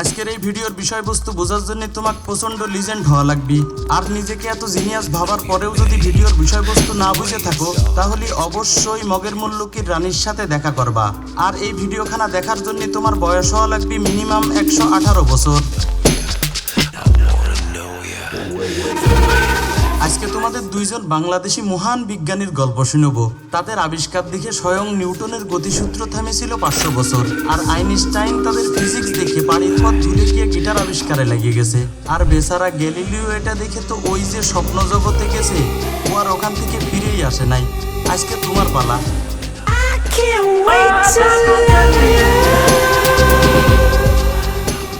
আজকের এই ভিডিওর বিষয়বস্তু বোঝার জন্য তোমাকে প্রচণ্ড লিজেন্ড হওয়া লাগবে। আর নিজেকে এত জিনিয়াস ভাবার পরেও যদি ভিডিওর বিষয়বস্তু না বুঝে থাকো, তাহলে অবশ্যই মগের মুল্লুকির রানীর সাথে দেখা করবা। আর এই ভিডিওখানা দেখার জন্য তোমার বয়স হওয়া লাগবে মিনিমাম একশো আঠারো বছর। আজকে তোমাদের দুইজন বাংলাদেশি মহান বিজ্ঞানীর গল্প শুনব। তাদের আবিষ্কার দেখে স্বয়ং নিউটনের গতিসূত্র থামেছিল পাঁচশো বছর। আর আইনস্টাইন তাদের ফিজিক্স দেখে পানির পথ ঝুলে গিয়ে গিটার আবিষ্কারে লাগিয়ে গেছে। আর বেচারা গ্যালিলিও এটা দেখে তো ওই যে স্বপ্ন জগতে গেছে ও আর ওখান থেকে ফিরেই আসে নাই। আজকে তোমার পালা.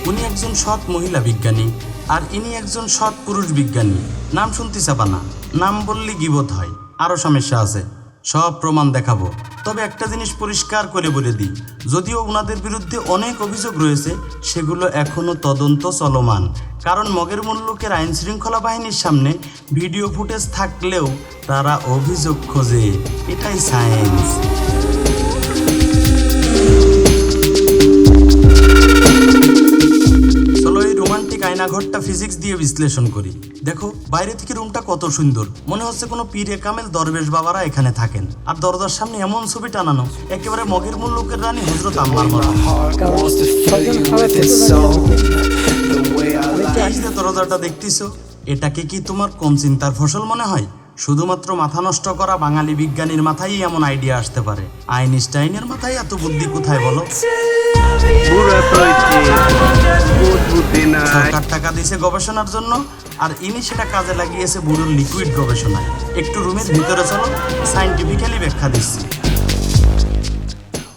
উনি একজন সৎ মহিলা বিজ্ঞানী। আর ইনি একজন সৎ পুরুষ বিজ্ঞানী। নাম শুনতে চাপা না। নাম বললে গিবত হয়। আরও সমস্যা আছে। সব প্রমাণ দেখাবো। তবে একটা জিনিস পরিষ্কার করে বলে দিই। যদিও ওনাদের বিরুদ্ধে অনেক অভিযোগ রয়েছে, সেগুলো এখনও তদন্ত চলমান। কারণ মগের মুল্লুকের আইন শৃঙ্খলা বাহিনীর সামনে ভিডিও ফুটেজ থাকলেও তারা অভিযোগ খোঁজে। এটাই সায়েন্স আয়নাঘরটা ফিজিক্স দিয়ে বিশ্লেষণ করি। দেখো, বাইরে থেকে রুমটা কত সুন্দর। মনে হচ্ছে কোনো পীরে কামেল দরবেশ বাবারা এখানে থাকেন। আর দরজার সামনে এমন ছবি টানানো, একেবারে মগের মূল লোকের রানী হজরত আম্মার যে দরজাটা দেখতেছো? এটাকে কি তোমার কম চিন্তার ফসল মনে হয়? শুধুমাত্র মাথা নষ্ট করা বাঙালি বিজ্ঞানীর মাথায় এমন আইডিয়া আসতে পারে। আইনস্টাইনের মাথায় এত বুদ্ধি কোথায় বলো? সরকার টাকা দিয়েছে গবেষণার জন্য, আর ইনি সেটা কাজে লাগিয়েছে বুড়োর লিকুইড গবেষণায়। একটু রুমের ভিতরে চলো সাইন্টিফিক্যালি ব্যাখ্যা দিচ্ছি।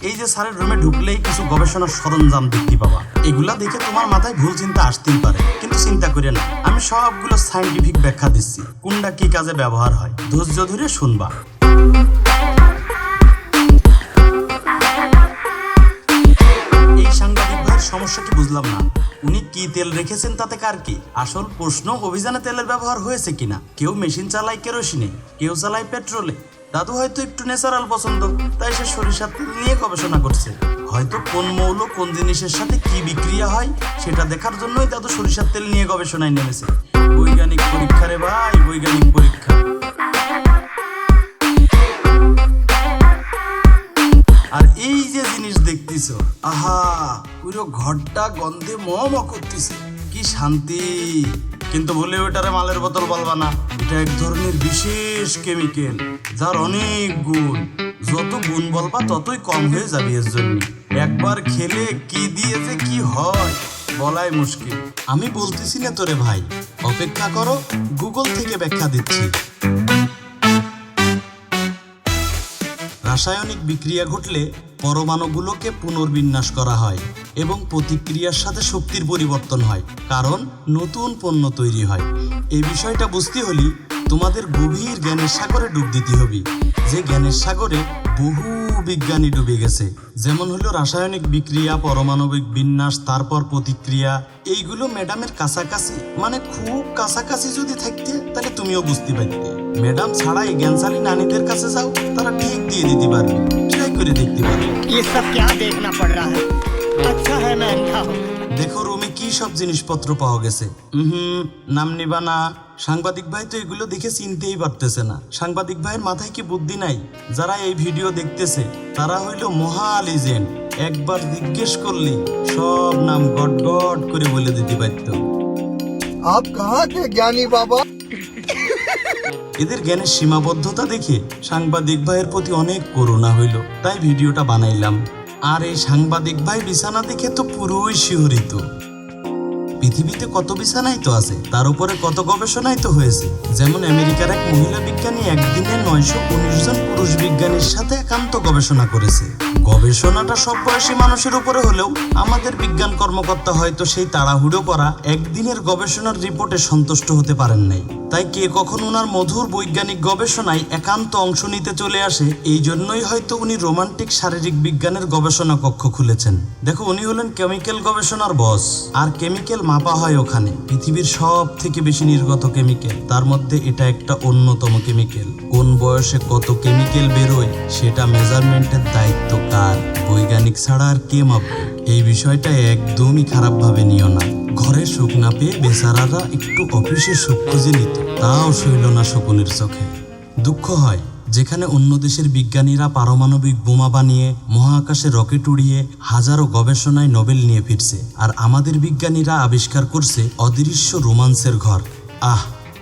এই যে স্যারের রুমে ঢুকলেই কিছু গবেষণার সরঞ্জাম দেখতে পাবা। এগুলা দেখে তোমার মাথায় ভুল চিন্তা আসতেই পারে, কিন্তু চিন্তা করে না আমি সবগুলো সাইন্টিফিক ব্যাখ্যা দিচ্ছি, কোনটা কি কাজে ব্যবহার হয়, ধৈর্য ধরে শুনবা। তেল রেখেছেন তাতে কার কি? আসল প্রশ্ন, অভিযানে তেলের ব্যবহার হয়েছে কিনা? কেউ মেশিন চালায় কেরোসিনে, কেউ চালায় পেট্রোলে। দাদু হয়তো একটু ন্যাচারাল পছন্দ, তাই সে সরিষার তেল নিয়ে গবেষণা করছে। হয়তো কোন মৌল কোন জিনিসের সাথে কি বিক্রিয়া হয়, সেটা দেখার জন্যই দাদু সরিষার তেল নিয়ে গবেষণায় নেমেছে। বৈজ্ঞানিক পরীক্ষা রে ভাই, বৈজ্ঞানিক পরীক্ষা। দেখতেছ? আহা, পুরো ঘরটা গন্ধে ম ম করতেছে। কি শান্তি। কিন্তু বলে ওটারে মালের বোতল বলবা না। এটা এক ধরনের বিশেষ কেমিক্যাল, যার অনেক গুণ। যত গুণ বলবা ততই কম হয়ে যাবে এর জন্য। একবার খেলে কি দিয়ে যে কি হয়, বলাই মুশকিল। আমি বলতেছি না তোরে ভাই, অপেক্ষা করো, গুগল থেকে ব্যাখ্যা দিচ্ছি। রাসায়নিক বিক্রিয়া ঘটলে পরমাণুগুলোকে পুনর্বিন্যাস করা হয় এবং প্রতিক্রিয়ার সাথে শক্তির পরিবর্তন হয়, কারণ নতুন পণ্য তৈরি হয়। এই বিষয়টা বুঝতে হলে তোমাদের গভীর জ্ঞানের সাগরে ডুব দিতে হবে। যে জ্ঞানের সাগরে বহু বিজ্ঞানী ডুবে গেছে, যেমন হলো রাসায়নিক বিক্রিয়া, পারমাণবিক বিন্যাস, তারপর প্রতিক্রিয়া। এইগুলো ম্যাডামের কাছাকাছি মানে খুব কাছাকাছি যদি থাকতে, তাহলে তুমিও বুঝতে পারতে। ম্যাডাম ছাড়াই জ্ঞানশালী নানীদের কাছে যাও, তারা দিয়ে দিতে পারবে ট্রাই করে দেখতে পারবে ये सब क्या देखना पड़ रहा है अच्छा है मैं अंधा हूँ দেখো রুমে কি সব জিনিসপত্র পাওয়া গেছে হুম নাম নিবা না সাংবাদিক ভাই তো এগুলো দেখে চিনতেই পারতেছে না সাংবাদিক ভাইয়ের মাথায় কি বুদ্ধি নাই যারা এই ভিডিও দেখতেছে তারা হইল মহা লিজেন্ড একবার জিজ্ঞেস করলে সব নাম গট গট করে বলে দিতে পারতো आप कहाँ थे ज्ञानी बाबा এদের জ্ঞানের সীমাবদ্ধতা দেখে সাংবাদিক ভাইয়ের প্রতি অনেক করুণা হইল। তাই ভিডিওটা বানাইলাম। আর এই সাংবাদিক ভাই বিছানা দেখে তো পুরোই শিহরিত। পৃথিবীতে কত বিছানাই তো আছে? তার উপরে কত গবেষণাই তো হয়েছে? যেমন আমেরিকার এক মহিলা বিজ্ঞানী একদিনে নয়শো উনিশ জন পুরুষ বিজ্ঞানীর সাথে একান্ত গবেষণা করেছে। গবেষণাটা সব বয়সী মানুষের উপরে হলেও আমাদের বিজ্ঞান কর্মকর্তা হয়তো সেই তাড়াহুড়ো করা একদিনের গবেষণার রিপোর্টে সন্তুষ্ট হতে পারেন নাই। তাই কে কখন ওনার মধুর বৈজ্ঞানিক গবেষণায় একান্ত অংশ নিতে চলে আসে, এই জন্যই হয়তো উনি রোমান্টিক শারীরিক বিজ্ঞানের গবেষণা কক্ষ খুলেছেন। দেখো, উনি হলেন কেমিক্যাল গবেষণার বস। আর কেমিক্যাল মাপা হয় ওখানে। পৃথিবীর সব থেকে বেশি নির্গত কেমিক্যাল। তার মধ্যে এটা একটা অন্যতম কেমিক্যাল। কোন বয়সে কত কেমিক্যাল বেরোয়, সেটা মেজারমেন্টের দায়িত্ব কার? বৈজ্ঞানিক ছাড়া আর কে মাপবে? এই বিষয়টা একদমই খারাপভাবে নিও না। ঘরে সুখ না পেয়ে বেচারারা একটু অফিসে সুখ খুঁজে নিত। তাও সইল না শকুনের চোখে। দুঃখ হয় যেখানে অন্য দেশের বিজ্ঞানীরা পারমাণবিক বোমা বানিয়ে, মহাকাশে রকেট উড়িয়ে হাজারো গবেষণায় নোবেল নিয়ে ফিরছে। আর আমাদের বিজ্ঞানীরা আবিষ্কার করছে অদৃশ্য রোমান্সের ঘর। আহ,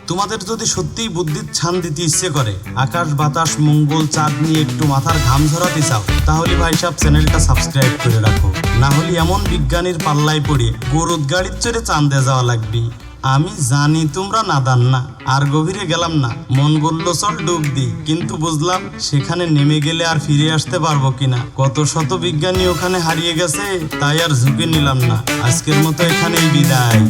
তোমাদের যদি সত্যিই বুদ্ধির ছান দিতে ইচ্ছে করে, আকাশ, বাতাস, মঙ্গল, চাঁদ নিয়ে একটু মাথার ঘাম ঝরাতে চাও, তাহলে ভাই চ্যানেলটা সাবস্ক্রাইব করে রাখো। না হলে এমন বিজ্ঞানীর পাল্লায় পড়ে গরুদ গাড়ির চড়ে চাঁদে যাওয়া লাগবে। আমি জানি তোমরা নাদান না, আর গভীরে গেলাম না। মন বলল চল ডুব দি কিন্তু বুঝলাম, সেখানে নেমে গেলে আর ফিরে আসতে পারব কিনা। কত শত বিজ্ঞানী ওখানে হারিয়ে গেছে, তাই আর ঝুঁকি নিলাম না। আজকের মতো এখানেই বিদায়।